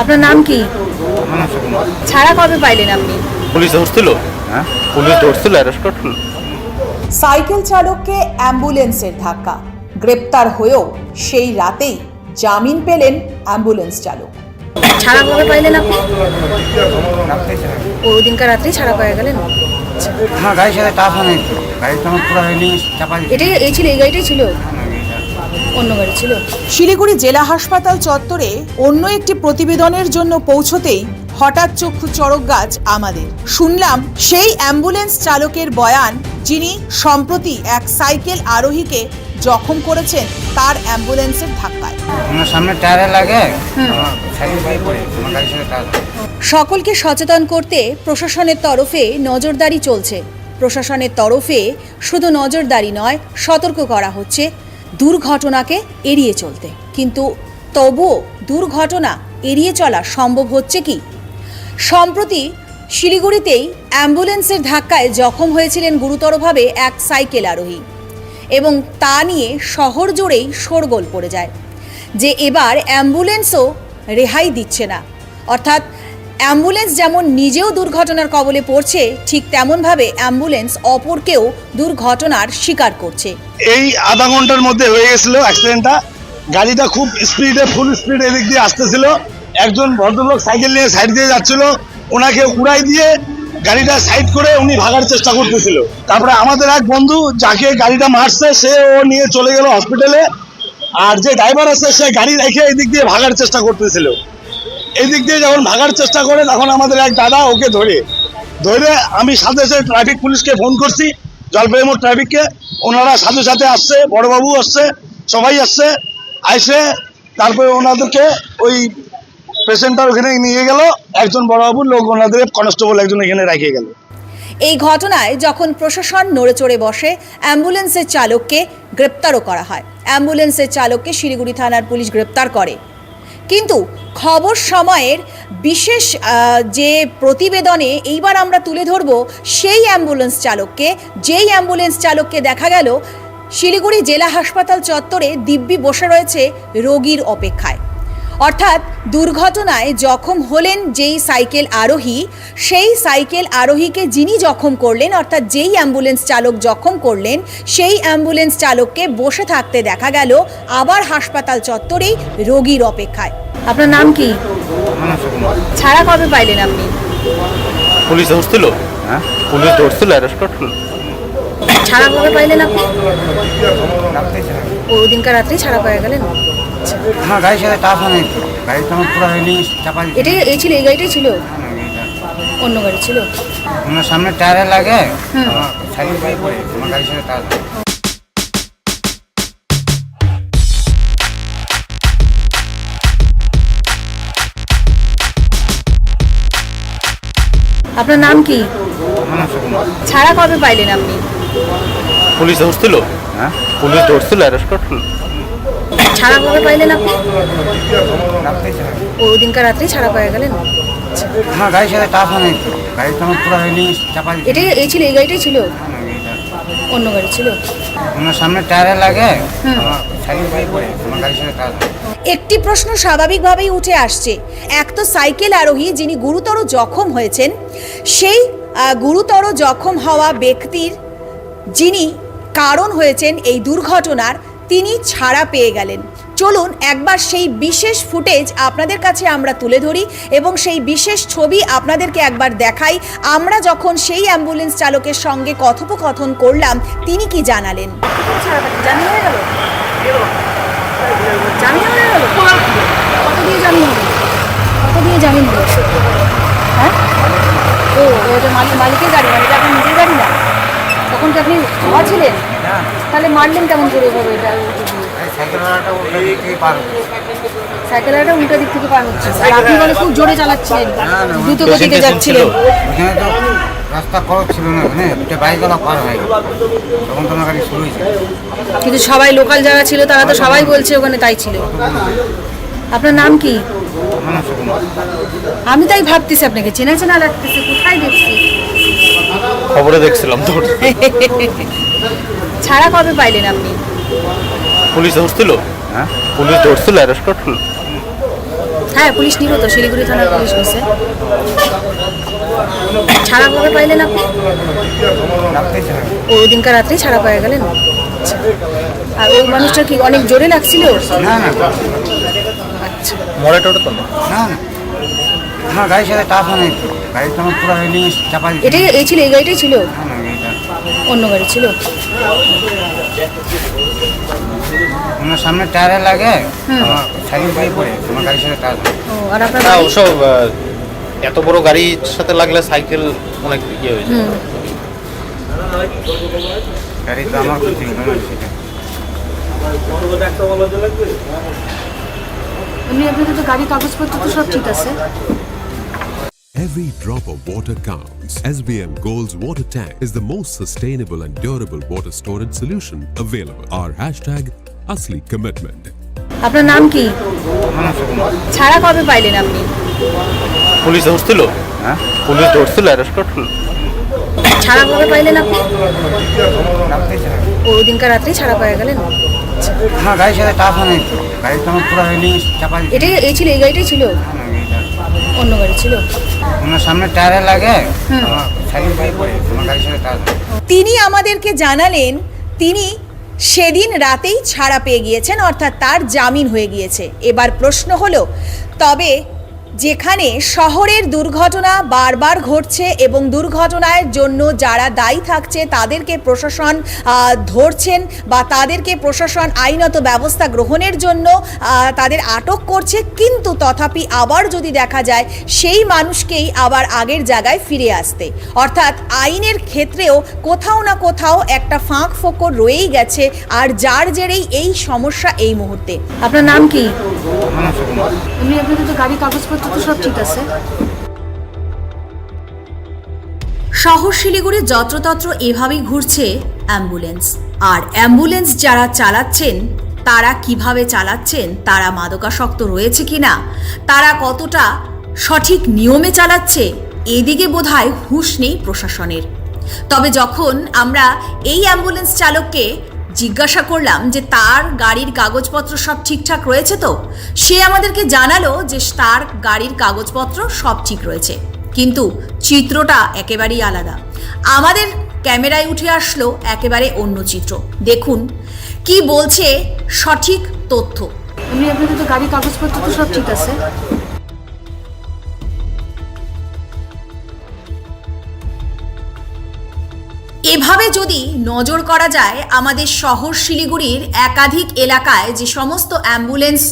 আপনার নাম কি? ছাড়া কবে পাইলেন আপনি? পুলিশ ধরছিল। হ্যাঁ? পুলিশ ধরছিল অ্যারেস্ট করছিল। সাইকেল চালককে অ্যাম্বুলেন্সের ধাক্কা। গ্রেপ্তার হয়েও সেই রাতেই জামিন পেলেন অ্যাম্বুলেন্স চালক। ছাড়া কবে পাইলেন আপনি? ওই দিনকার রাত্রেই ছাড়া পেয়ে গেলেন? আমার গাড়ির সাথে নেই। তো গাড়ি তো আমার পুরো রেলিং চাপা এটাই এই ছিল এই গাড়িটাই ছিল? অন্য গাড়ি ছিল। শিলিগুড়ি জেলা হাসপাতাল চত্বরে অন্য একটি প্রতিবেদনের জন্য পৌঁছতেই হঠাৎ চক্ষু চড়ক গাছ আমাদের। শুনলাম সেই অ্যাম্বুলেন্স চালকের বয়ান যিনি সম্প্রতি এক সাইকেল আরোহীকে জখম করেছেন তার অ্যাম্বুলেন্সের ধাক্কায়। আমার সামনে টায়ারে লাগে। সকলকে সচেতন করতে প্রশাসনের তরফে নজরদারি চলছে। প্রশাসনের তরফে শুধু নজরদারি নয় সতর্ক করা হচ্ছে। দুর্ঘটনাকে এড়িয়ে চলতে। কিন্তু তবুও দুর্ঘটনা এড়িয়ে চলা সম্ভব হচ্ছে কি? সম্প্রতি শিলিগুড়িতেই অ্যাম্বুলেন্সের ধাক্কায় জখম হয়েছিলেন গুরুতরভাবে এক সাইকেল আরোহী এবং তা নিয়ে শহর জুড়েই শোরগোল পড়ে যায়, যে এবার অ্যাম্বুলেন্সও রেহাই দিচ্ছে না। অর্থাৎ অ্যাম্বুলেন্স যেমন নিজেও দুর্ঘটনার কবলে পড়ছে, ঠিক তেমনভাবে অ্যাম্বুলেন্স অপরকেও দুর্ঘটনার শিকার করছে। এই আধা ঘণ্টার মধ্যে হয়ে গেছিল অ্যাক্সিডেন্টটা গাড়িটা খুব স্পিডে ফুল স্পিড এদিক দিয়ে আসতেছিল। একজন ভদ্রলোক সাইকেল নিয়ে সাইড দিয়ে যাচ্ছিল। ওনাকে উড়াই দিয়ে গাড়িটা সাইড করে উনি ভাগার চেষ্টা করতেছিল। তারপরে আমাদের এক বন্ধু যাকে গাড়িটা মারছে, সে ও নিয়ে চলে গেল হসপিটালে আর যে ড্রাইভার আছে, সে গাড়ি রেখে এদিক দিয়ে ভাগার চেষ্টা করতেছিল। এই দিক দিয়ে যখন ভাগার চেষ্টা করে, তখন আমাদের এক দাদা ওকে ধরে। ধরে আমি সাথে সাথে ট্রাফিক পুলিশকে ফোন করছি জলপাই মোড় ট্রাফিককে ওনারা সাথে সাথে আসছে, বড়বাবু আসছে, সবাই আসছে, আইসে তারপরে ওনাদেরকে ওই পেশেন্টটার ওখানে নিয়ে গেল। একজন বড়বাবুর লোক ওনাদের কনস্টেবল একজন এখানে রেখে গেল। এই ঘটনায় যখন প্রশাসন নড়েচড়ে বসে, অ্যাম্বুলেন্সের চালককে গ্রেপ্তারও করা হয়। অ্যাম্বুলেন্সের চালককে শিলিগুড়ি থানার পুলিশ গ্রেপ্তার করে। কিন্তু খবর সময়ের বিশেষ যে প্রতিবেদনে এইবার আমরা তুলে ধরব সেই অ্যাম্বুলেন্স চালককে। যেই অ্যাম্বুলেন্স চালককে দেখা গেল, শিলিগুড়ি জেলা হাসপাতাল চত্বরে দিব্যি বসে রয়েছে রোগীর অপেক্ষায়। অর্থাৎ দুর্ঘটনায় জখম হলেন যেই সাইকেল আরোহী সেই সাইকেল আরোহীকে যিনি জখম করলেন অর্থাৎ যেই অ্যাম্বুলেন্স চালক জখম করলেন সেই অ্যাম্বুলেন্স চালককে বসে থাকতে দেখা গেল আবার হাসপাতাল চত্বরেই রোগীর অপেক্ষায়। আপনার নাম কি? ছাড়া কবে পাইলেন আপনি? পুলিশ ধরছিল। হ্যাঁ? পুলিশ ধরছিল অ্যারেস্ট করছিল। ছাড়া কবে পাইলেন আপনি? ওই দিনকার রাত্রেই ছাড়া পেয়ে গেলেন? আমার গাড়ির সাথে টাচ নেই। তো গাড়ি তো আমার পুরো রেলিং চাপা এটাই এই ছিল এই গাড়িটাই ছিল? অন্য গাড়ি ছিল? আমার সামনে টায়ারে লাগে সাইকেল গাড়ি পড়ে আমার গাড়ির সাথে টাচ আপনার নাম কি? ছাড়া কবে পাইলেন আপনি? পুলিশ ধরছিল? হ্যাঁ? পুলিশ ধরছিল অ্যারেস্ট করছিল। ছাড়া কবে পাইলেন আপনি? ওই দিনকার রাত্রেই ছাড়া পেয়ে গেলেন? আমার গাড়ির সাথে টাচ নেই। গাড়ি তো আমার পুরো রেলিং চাপা এটাই এই ছিল এই গাড়িটাই ছিল? অন্য গাড়ি ছিল? আমার সামনে টায়ারে লাগে। গাড়ি একটি প্রশ্ন স্বাভাবিকভাবেই উঠে আসছে। এক তো সাইকেল আরোহী যিনি গুরুতর জখম হয়েছেন সেই গুরুতর জখম হওয়া ব্যক্তির যিনি কারণ হয়েছেন এই দুর্ঘটনার তিনি ছাড়া পেয়ে গেলেন। চলুন একবার সেই বিশেষ ফুটেজ আপনাদের কাছে আমরা তুলে ধরি এবং সেই বিশেষ ছবি আপনাদেরকে একবার দেখাই। আমরা যখন সেই অ্যাম্বুলেন্স চালকের সঙ্গে কথোপকথন করলাম, তিনি কি জানালেন? হয়ে ও মালিকের গাড়ি মানে এটা আপনার নিজের গাড়ি না? তখন কি আপনি ছিলেন? তাহলে মারলেন কেমন করে এভাবে এটা? দিক থেকে সাইকেলটা উল্টো দিক থেকে পার হচ্ছে। আর আপনি বলে খুব জোরে চালাচ্ছিলেন দ্রুত গতিতে Patient যাচ্ছিলেন। ছিল? ওখানে তো রাস্তা খরচ ছিল না ওখানে দুটো বাইকওয়ালা পার হয়ে তখন তো গাড়ি শুরু হয়েছে। কিন্তু সবাই লোকাল যারা ছিল তারা তো সবাই বলছে। ওখানে তাই ছিল। আপনার নাম কি? আমি তাই ভাবতেছি আপনাকে। চেনা চেনা লাগতেছে কোথায় দেখছি? খবরে দেখছিলাম তোর। ছাড়া কবে পাইলেন আপনি? পুলিশ ধরছিল? হ্যাঁ? পুলিশ ধরছিল অ্যারেস্ট করছিল। হ্যাঁ পুলিশ নিল তো শিলিগুড়ি থানার পুলিশ নিছে ছাড়া কবে পাইলেন আপনি? চাই দিনকার রাত্রেই ছাড়া পেয়ে গেলেন? আচ্ছা। আর ওই মানুষটা কি অনেক জোরে লাগছিল? না না। আচ্ছা। মরে টোটে তো না। না না। আমার গাড়ির সাথে টাচ নেই তো গাড়ি তো আমার পুরো রেলিং চাপা দিচ্ছে এটাই এই ছিল এই গাড়িটাই ছিল? না না এটা অন্য গাড়ি ছিল? আমার সামনে টায়ারে লাগে আমার সাইকেল পড়ে আমার গাড়ির সাথে ও আর আপনার না গাড়ি? ওসব আহ, এত বড় গাড়ির সাথে লাগলে সাইকেল অনেক ইয়ে হয়ে যায়। হুম। গাড়ি তো আমার ক্ষতি হলো না সেটা এমনি আপনাদের তো গাড়ির কাগজপত্র তো সব ঠিক আছে। Every drop of water counts. SBM Gold's water tank is the most sustainable and durable water storage solution available. Our hashtag Asli Commitment. আপনার নাম কি ছাড়া কবে পাইলেন আপনি পুলিশ ধরছিল হ্যাঁ পুলিশ ধরছিল অ্যারেস্ট করছিল ছাড়া কবে পাইলেন আপনি রাখতেই চাই ও দিনকার রাত্রেই ছাড়া পেয়ে গেলেন আমার গাড়ির সাথে টাচ নেই তো গাড়ি তো পুরো চাপা এটাই এই ছিল এই গাড়িটাই ছিল না না এটা অন্য গাড়ি ছিল। আমার সামনে টায়ারে লাগে তিনি আমাদেরকে জানালেন তিনি সেদিন রাতেই ছাড়া পেয়ে গিয়েছেন অর্থাৎ তার জামিন হয়ে গিয়েছে। এবার প্রশ্ন হলো তবে যেখানে শহরের দুর্ঘটনা বারবার ঘটছে এবং দুর্ঘটনার জন্য যারা দায়ী থাকছে তাদেরকে প্রশাসন ধরছেন বা তাদেরকে প্রশাসন আইনত ব্যবস্থা গ্রহণের জন্য তাদের আটক করছে। কিন্তু তথাপি আবার যদি দেখা যায় সেই মানুষকেই আবার আগের জায়গায় ফিরে আসতে। অর্থাৎ আইনের ক্ষেত্রেও কোথাও না কোথাও একটা ফাঁক ফোকর রয়েই গেছে। আর যার জেরেই এই সমস্যা এই মুহূর্তে। আপনার নাম কি? আপনাদের তো গাড়ি কাগজপত্র সব ঠিক আছে। শহর শিলিগুড়ি যত্রতত্র এভাবেই ঘুরছে অ্যাম্বুলেন্স। আর অ্যাম্বুলেন্স যারা চালাচ্ছেন, তারা কীভাবে চালাচ্ছেন, তারা মাদকাসক্ত রয়েছে কিনা, তারা কতটা সঠিক নিয়মে চালাচ্ছে, এদিকে বোধহয় হুঁশ নেই প্রশাসনের। তবে যখন আমরা এই অ্যাম্বুলেন্স চালককে জিজ্ঞাসা করলাম যে তার গাড়ির কাগজপত্র সব ঠিকঠাক রয়েছে তো? সে আমাদেরকে জানালো যে তার গাড়ির কাগজপত্র সব ঠিক রয়েছে। কিন্তু চিত্রটা একেবারেই আলাদা। আমাদের ক্যামেরায় উঠে আসলো একেবারে অন্য চিত্র। দেখুন, কি বলছে সঠিক তথ্য। আপনাদের তো গাড়ির কাগজপত্র তো সব ঠিক আছে। এভাবে যদি নজর করা যায়, আমাদের শহর শিলিগুড়ির একাধিক এলাকায় যে সমস্ত অ্যাম্বুলেন্স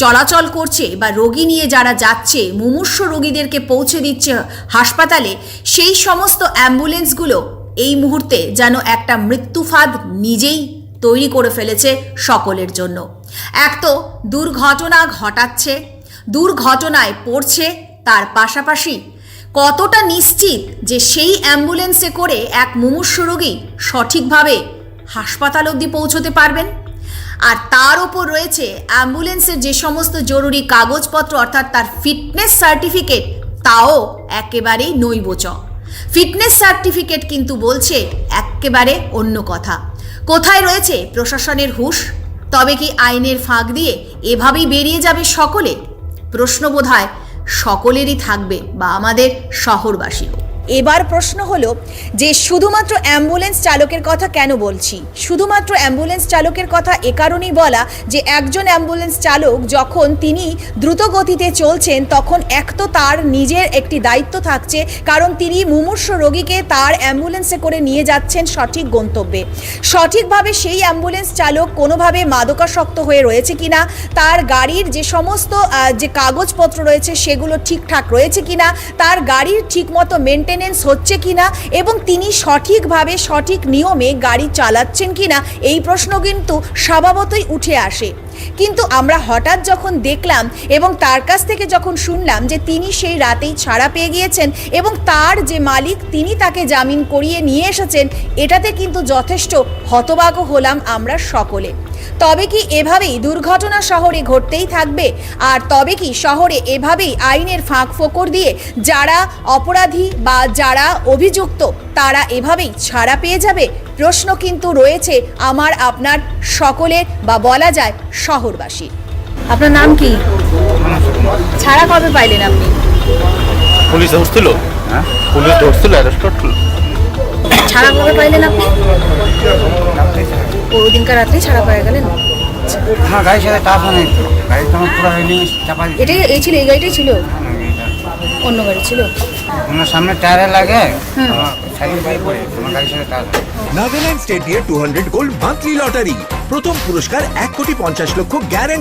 চলাচল করছে বা রোগী নিয়ে যারা যাচ্ছে, মুমূর্ষ রোগীদেরকে পৌঁছে দিচ্ছে হাসপাতালে, সেই সমস্ত অ্যাম্বুলেন্সগুলো এই মুহূর্তে যেন একটা মৃত্যুফাদ নিজেই তৈরি করে ফেলেছে সকলের জন্য। এক তো দুর্ঘটনা ঘটাচ্ছে, দুর্ঘটনায় পড়ছে, তার পাশাপাশি কতটা নিশ্চিত যে সেই অ্যাম্বুলেন্সে করে এক মুমূর্ষ রোগী সঠিকভাবে হাসপাতাল অবধি পৌঁছতে পারবেন? আর তার ওপর রয়েছে অ্যাম্বুলেন্সের যে সমস্ত জরুরি কাগজপত্র, অর্থাৎ তার ফিটনেস সার্টিফিকেট, তাও একেবারেই নৈবচ ফিটনেস সার্টিফিকেট কিন্তু বলছে একেবারে অন্য কথা। কোথায় রয়েছে প্রশাসনের হুঁশ? তবে কি আইনের ফাঁক দিয়ে এভাবেই বেরিয়ে যাবে সকলে? প্রশ্ন বোধহয় সকলেরই থাকবে বা আমাদের শহরবাসীরও। এবার প্রশ্ন হলো যে শুধুমাত্র অ্যাম্বুলেন্স চালকের কথা কেন বলছি? শুধুমাত্র অ্যাম্বুলেন্স চালকের কথা এ কারণেই বলা যে একজন অ্যাম্বুলেন্স চালক যখন তিনি দ্রুত গতিতে চলছেন, তখন এক তো তার নিজের একটি দায়িত্ব থাকছে, কারণ তিনি মুমূর্ষ রোগীকে তার অ্যাম্বুলেন্সে করে নিয়ে যাচ্ছেন সঠিক গন্তব্যে। সঠিকভাবে সেই অ্যাম্বুলেন্স চালক কোনোভাবে মাদকাসক্ত হয়ে রয়েছে কিনা, তার গাড়ির যে সমস্ত যে কাগজপত্র রয়েছে সেগুলো ঠিকঠাক রয়েছে কিনা, তার গাড়ির ঠিকমতো মেনটেনেন্স হচ্ছে কিনা এবং তিনি সঠিকভাবে সঠিক নিয়মে গাড়ি চালাচ্ছেন কিনা, এই প্রশ্ন কিন্তু স্বভাবতই উঠে আসে। কিন্তু আমরা হঠাৎ যখন দেখলাম এবং তার কাছ থেকে যখন শুনলাম যে তিনি সেই রাতেই ছাড়া পেয়ে গিয়েছেন এবং তার যে মালিক তিনি তাকে জামিন করিয়ে নিয়ে এসেছেন, এটাতে কিন্তু যথেষ্ট হতবাক হলাম আমরা সকলে। তবে কি এভাবেই দুর্ঘটনা শহরে ঘটতেই থাকবে? আর তবে কি শহরে এভাবেই আইনের ফাঁক ফোকর দিয়ে যারা অপরাধী বা যারা অভিযুক্ত তারা এভাবেই ছাড়া পেয়ে যাবে? প্রশ্ন কিন্তু রয়েছে আমার আপনার সকলের বা বলা যায় শহরবাসীর। আপনার নাম কি? ছাড়া কবে পাইলেন আপনি? পুলিশ ধরছিল। হ্যাঁ? পুলিশ ধরছিল অ্যারেস্ট করছিল। ছাড়া কবে পাইলেন আপনি। ওই দিনকার রাত্রে ছাড়া পাওয়া গেলেন? এটাই এই ছিল এই গাড়িটাই ছিল? অন্য গাড়ি ছিল? আমার সামনে টায়ারে লাগে Nagaland state two hundred gold monthly lottery প্রথম পুরস্কার এক কোটি পঞ্চাশ লক্ষ গ্যারান্টি